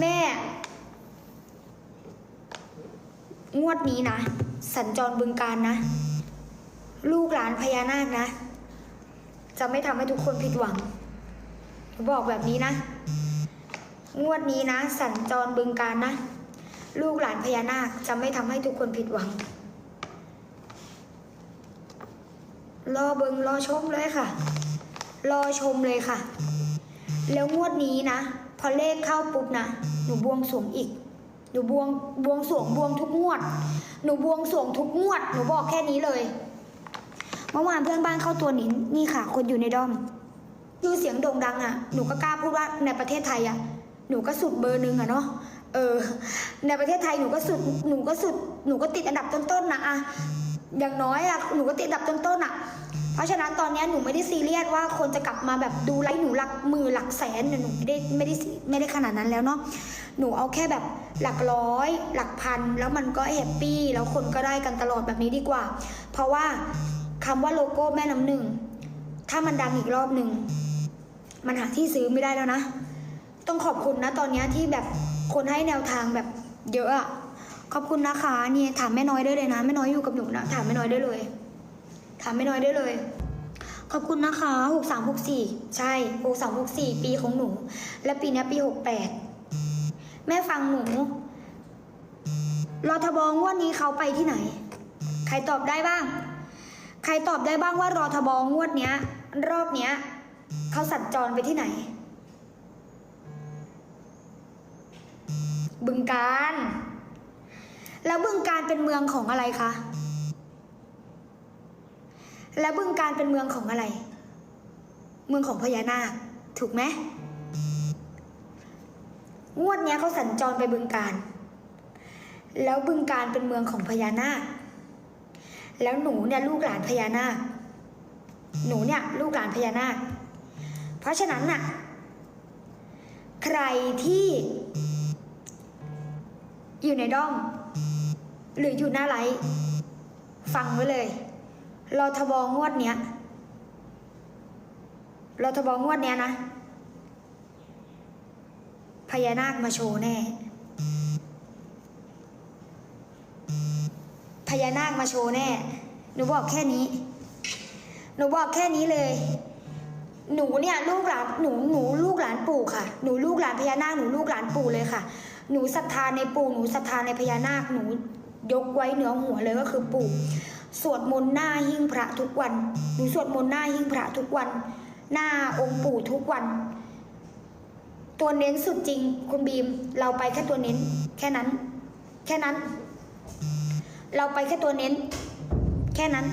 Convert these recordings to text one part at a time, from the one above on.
แม่ งวดนี้นะ สัญจรบึงการนะ ลูกหลานพญานาคนะ จะไม่ทำให้ทุกคนผิดหวัง บอกแบบนี้นะ งวดนี้นะ สัญจรบึงการนะ ลูกหลานพญานาคจะไม่ทำให้ทุกคนผิดหวัง รอเบิงรอชมเลยค่ะ รอชมเลยค่ะ แล้วงวดนี้นะ พอเลขเข้าปุ๊บนะหนูบวงสวงอีก หนูบวงบวงสวงบวงทุกงวด หนูบวงสวงทุกงวด หนูบอกแค่นี้เลยเมื่อวานเพื่อนบ้านเข้าตัวนี้นี่ค่ะ คนอยู่ในดอมชื่อเสียงโด่งดังอะ่ะหนูก็กล้าพูดว่าในประเทศไทยอะ่ะหนูก็สุดเบอร์หนึ่งอะเนาะเออ ในประเทศไทยหนูก็สุดหนูก็สุดหนูก็ติดอันดับต้นๆนะอะอย่างน้อยอะหนูก็ติดอันดับต้นๆอะ เพราะฉะนั้นตอนนี้หนูไม่ได้ซีเรียสว่าคนจะกลับมาแบบดูไลฟ์หนูหลักหมื่นหลักแสนหนูไม่ได้ไม่ได้ไม่ได้ขนาดนั้นแล้วเนาะหนูเอาแค่แบบหลักร้อยหลักพัน แล้วมันก็แฮปปี้แล้วคนก็ได้กันตลอดแบบนี้ดีกว่า เพราะว่าคำว่าโลโก้แม่น้ำหนึ่งถ้ามันดังอีกรอบหนึ่งมันหาที่ซื้อไม่ได้แล้วนะ ต้องขอบคุณนะตอนนี้ที่แบบคนให้แนวทางแบบเยอะอะขอบคุณนะคะนี่ถามแม่น้อยได้เลยนะแม่น้อยอยู่กับหนูนะถามแม่น้อยได้เลย ถามแม่น้อยได้เลย ขอบคุณนะคะหกสามหกสี่ใช่หกสามหกสี่ปีของหนู และปีนี้ปีหกแปดแม่ฟังหนูรอทบองวันนี้เขาไปที่ไหน ใครตอบได้บ้าง ใครตอบได้บ้างว่ารอทบองวดเนี้ย รอบเนี้ยเขาสัญจรไปที่ไหน บึงการ แล้วบึงการเป็นเมืองของอะไรคะ แล้วบึงการเป็นเมืองของอะไร เมืองของพญานาค ถูกไหมงวดนี้เขาสัญจรไปบึงการ แล้วบึงการเป็นเมืองของพญานาค แล้วหนูเนี่ยลูกหลานพญานาค หนูเนี่ยลูกหลานพญานาค เพราะฉะนั้นน่ะ ใครที่ อยู่ในด้อม หรืออยู่หน้าไลฟ์ฟังไว้เลย รอทบองวดเนี้ยรอทบองวดเนี้ยนะ พญานาคมาโชว์แน่ พญานาคมาโชว์แน่ หนูบอกแค่นี้ หนูบอกแค่นี้เลย หนูเนี่ยลูกหลาน หนูหนูลูกหลานปู่ค่ะ หนูลูกหลานพญานาค หนูลูกหลานปู่เลยค่ะ หนูศรัทธาในปู่ หนูศรัทธาในพญานาค หนูยกไว้เหนือหัวเลยก็คือปู่ สวดมนต์หน้าหิ้งพระทุกวันหนูสวดมนต์หน้าหิ้งพระทุกวัน หน้าองค์ปู่ทุกวัน ตัวเน้นสุดจริง คุณบีม เราไปแค่ตัวเน้น แค่นั้น แค่นั้น เราไปแค่ตัวเน้น แค่นั้น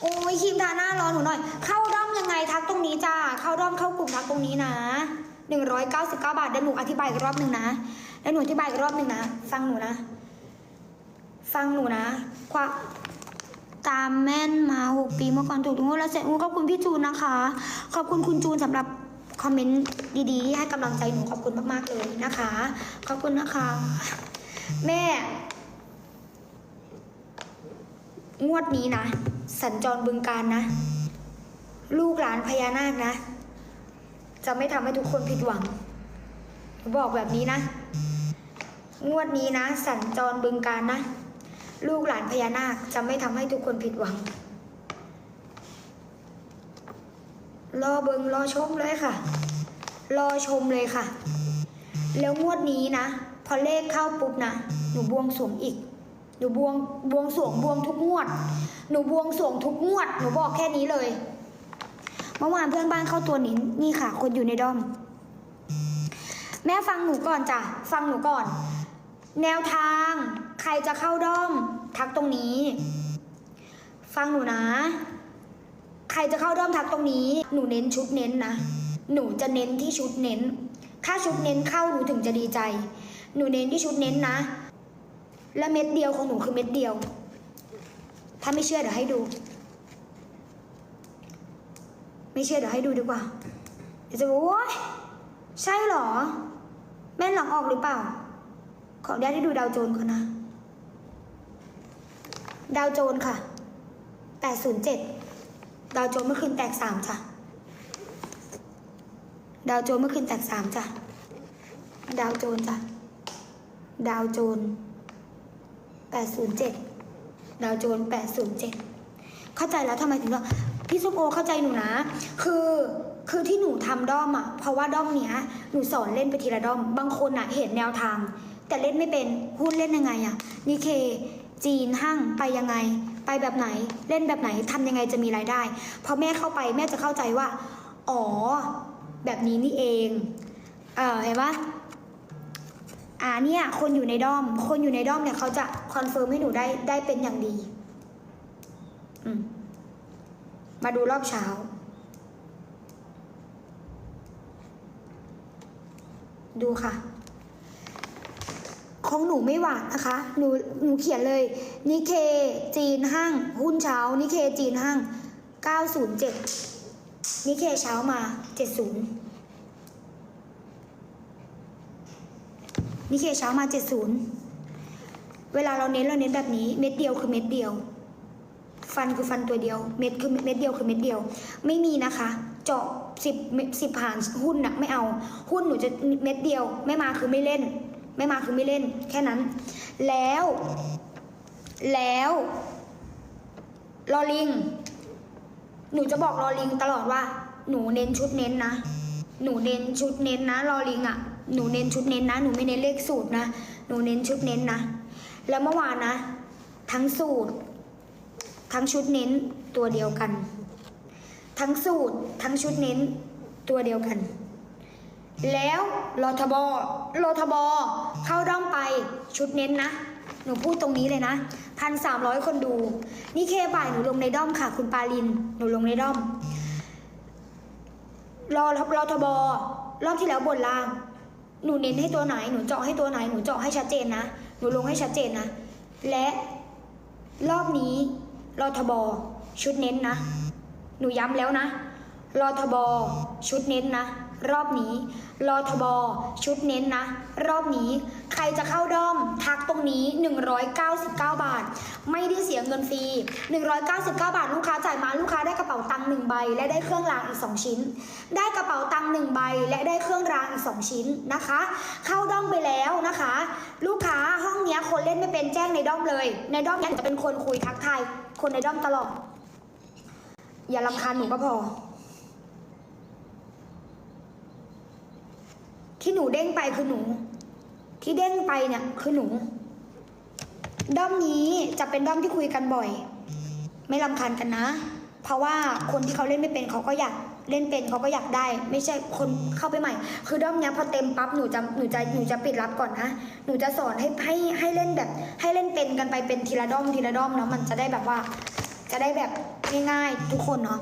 โอ้ยครีมทาหน้ารอหนูหน่อย เข้าด้อมยังไงทักตรงนี้จ้า เข้าด้อมเข้ากลุ่มทักตรงนี้นะ หนึ่งร้อยเก้าสิบเก้าบาทเดี๋ยวหนูอธิบายอีกรอบหนึ่งนะเดี๋ยวหนูอธิบายอีกรอบหนึ่งนะ ฟังหนูนะ ฟังหนูนะควาตามแม่นมาหกปีเมื่อก่อนถูกทุกงวดแล้วเสร็จอู้ขอบคุณพี่จูนนะคะ ขอบคุณคุณจูนสำหรับคอมเมนต์ดีๆที่ให้กำลังใจหนูขอบคุณมากๆเลยนะคะ ขอบคุณนะคะ แม่ งวดนี้นะ สัญจรบึงการนะ ลูกหลานพญานาคนะ จะไม่ทำให้ทุกคนผิดหวัง บอกแบบนี้นะ งวดนี้นะ สัญจรบึงการนะ ลูกหลานพญานาคจะไม่ทำให้ทุกคนผิดหวัง รอเบิงรอชมเลยค่ะ รอชมเลยค่ะ แล้วงวดนี้นะ พอเลขเข้าปุ๊บนะ หนูบวงสวงอีก หนูบวงบวงสวงบวงทุกงวด หนูบวงสวงทุกงวด หนูบอกแค่นี้เลย เมื่อวานเพื่อนบ้านเข้าตัวนี้นี่ค่ะ คนอยู่ในด้อม แม่ฟังหนูก่อนจ้ะฟังหนูก่อน แนวทางใครจะเข้าด้อม ทักตรงนี้ ฟังหนูนะ ใครจะเข้าด้อมทักตรงนี้ หนูเน้นชุดเน้นนะ หนูจะเน้นที่ชุดเน้น ถ้าชุดเน้นเข้าหนูถึงจะดีใจ หนูเน้นที่ชุดเน้นนะ และเม็ดเดียวของหนูคือเม็ดเดียว ถ้าไม่เชื่อเดี๋ยวให้ดู ไม่เชื่อเดี๋ยวให้ดูดีกว่า เดี๋ยวจะบอกว่าใช่หรอ แม่นหลังออกหรือเปล่า ขออนุญาตให้ดูดาวโจนก่อนนะ ดาวโจนค่ะ 807 ดาวโจนเมื่อคืนแตกสามจ้ะ ดาวโจนเมื่อคืนแตกสามจ้ะ ดาวโจนจ้ะ ดาวโจนแปดศูนย์เจ็ดดาวโจนแปดศูนย์เจ็ดเข้าใจแล้วทำไมถึงว่า พี่ส้มโอเข้าใจหนูนะ คือคือที่หนูทำด้อมอะเพราะว่าด้อมเนี้ยหนูสอนเล่นไปทีละด้อม บางคนอะเห็นแนวทาง แต่เล่นไม่เป็นหุ้นเล่นยังไงอะนิเคจีนห้างไปยังไง ไปแบบไหนเล่นแบบไหนทำยังไงจะมีรายได้พอแม่เข้าไปแม่จะเข้าใจว่า อ๋อ แบบนี้นี่เอง เออเห็นปะอ่าเนี่ยคนอยู่ในด้อม คนอยู่ในด้อมเนี่ยเขาจะคอนเฟิร์มให้หนูได้ได้เป็นอย่างดี อืม มาดูรอบเช้า ดูค่ะ ของหนูไม่หวานนะคะ หนูหนูเขียนเลยนิเคจีนห้างหุ้นเช้านิเคจีนห้าง 907นิเคเช้ามา 70นิเคเช้ามา 70 เวลาเราเน้นเราเน้นแบบนี้ เม็ดเดียวคือเม็ดเดียว ฟันคือฟันตัวเดียว เม็ดคือเม็ดเดียวคือเม็ดเดียว ไม่มีนะคะ เจาะสิบสิบผ่านหุ้นนะไม่เอา หุ้นหนูจะเม็ดเดียว ไม่มาคือไม่เล่น ไม่มาคือไม่เล่น แค่นั้น แล้ว แล้วลอลิง หนูจะบอกลอลิงตลอดว่า หนูเน้นชุดเน้นนะ หนูเน้นชุดเน้นนะลอลิงอะ่ะ หนูเน้นชุดเน้นนะ หนูไม่เน้นเลขสูตรนะ หนูเน้นชุดเน้นนะ แล้วเมื่อวานนะ ทั้งสูตร ทั้งชุดเน้นตัวเดียวกัน ทั้งสูตรทั้งชุดเน้นตัวเดียวกัน แล้วรทบรทบเข้าด้อมไปชุดเน้นนะ หนูพูดตรงนี้เลยนะพันสามร้อยคนดู นี่เคบ่ายหนูลงในด้อมค่ะ คุณปาลิน หนูลงในด้อม รอรอทบรอบที่แล้วบนล่าง หนูเน้นให้ตัวไหน หนูเจาะให้ตัวไหน หนูเจาะให้ชัดเจนนะ หนูลงให้ชัดเจนนะ และรอบนี้ รอทบชุดเน้นนะ หนูย้ำแล้วนะรอทบชุดเน้นนะ รอบนี้รอทบชุดเน้นนะ รอบนี้ ใครจะเข้าด้อมทักตรงนี้ 199 บาท ไม่ได้เสียเงินฟรี 199 บาท ลูกค้าจ่ายมาลูกค้าได้กระเป๋าตังค์หนึ่งใบ และได้เครื่องรางอีก 2 ชิ้น ได้กระเป๋าตังค์หนึ่งใบ และได้เครื่องรางอีก 2 ชิ้นนะคะ เข้าด้อมไปแล้วนะคะ ลูกค้าห้องเนี้ยคนเล่นไม่เป็นแจ้งในด้อมเลย ในด้อมนี่ยจะเป็นคนคุยทักทาย คนในด้อมตลอด อย่าลำคาญหนูก็พอ ที่หนูเด้งไปคือหนู ที่เด้งไปเนี่ยคือหนู ด้อมนี้จะเป็นด้อมที่คุยกันบ่อย ไม่ลำคาญกันนะ เพราะว่าคนที่เขาเล่นไม่เป็นเขาก็อยากเล่นเป็นเขาก็อยากได้ ไม่ใช่คนเข้าไปใหม่ คือด้อมเนี้ยพอเต็มปั๊บหนูจะหนูจะหนูจะปิดรับก่อนนะหนูจะสอนให้ให้ให้เล่นแบบ ให้เล่นเป็นกันไปเป็นทีละด้อมทีละด้อมเนาะมันจะได้แบบว่า จะได้แบบง่ายๆทุกคนเนาะ